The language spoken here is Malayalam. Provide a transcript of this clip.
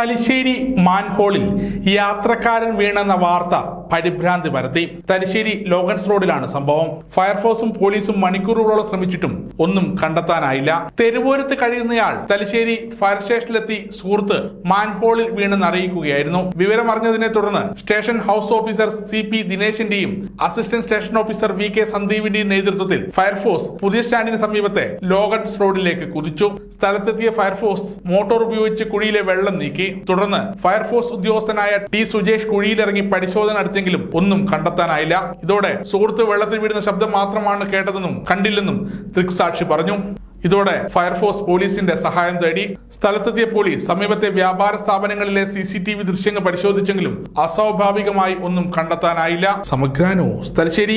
തലശ്ശേരി മാൻഹോളിൽ യാത്രക്കാരൻ വീണെന്ന വാർത്ത പരിഭ്രാന്തി പരത്തി. തലശ്ശേരി ലോഗൻസ് റോഡിലാണ് സംഭവം. ഫയർഫോഴ്സും പോലീസും മണിക്കൂറുകളോളം ശ്രമിച്ചിട്ടും ഒന്നും കണ്ടെത്താനായില്ല. തെരുവോരത്ത് കഴിയുന്നയാൾ തലശ്ശേരി ഫയർ സ്റ്റേഷനിലെത്തി സുഹൃത്ത് മാൻഹോളിൽ വീണെന്ന് അറിയിക്കുകയായിരുന്നു. വിവരം അറിഞ്ഞതിനെ തുടർന്ന് station house officer C P ദിനേശിന്റെയും assistant station officer V K സന്ദീപിന്റെയും നേതൃത്വത്തിൽ ഫയർഫോഴ്സ് പുതിയ സ്റ്റാൻഡിന് സമീപത്തെ ലോഗൻസ് റോഡിലേക്ക് കുതിച്ചു. സ്ഥലത്തെത്തിയ ഫയർഫോഴ്സ് മോട്ടോർ ഉപയോഗിച്ച് കുഴിയിലെ വെള്ളം നീക്കി. തുടർന്ന് ഫയർഫോഴ്സ് ഉദ്യോഗസ്ഥനായ ടി സുജേഷ് കുഴിയിലിറങ്ങി പരിശോധന നടത്തിയെങ്കിലും ഒന്നും കണ്ടെത്താനായില്ല. ഇതോടെ സുഹൃത്ത് വെള്ളത്തിൽ വീഴുന്ന ശബ്ദം മാത്രമാണ് കേട്ടതെന്നും കണ്ടില്ലെന്നും ദൃക്സാക്ഷി പറഞ്ഞു. ഇതോടെ ഫയർഫോഴ്സ് പോലീസിന്റെ സഹായം തേടി സ്ഥലത്തെത്തിയ പോലീസ് സമീപത്തെ വ്യാപാര സ്ഥാപനങ്ങളിലെ സി സി ടി വി ദൃശ്യങ്ങൾ പരിശോധിച്ചെങ്കിലും അസ്വാഭാവികമായി ഒന്നും കണ്ടെത്താനായില്ല. സമഗ്രാനോ തലശ്ശേരി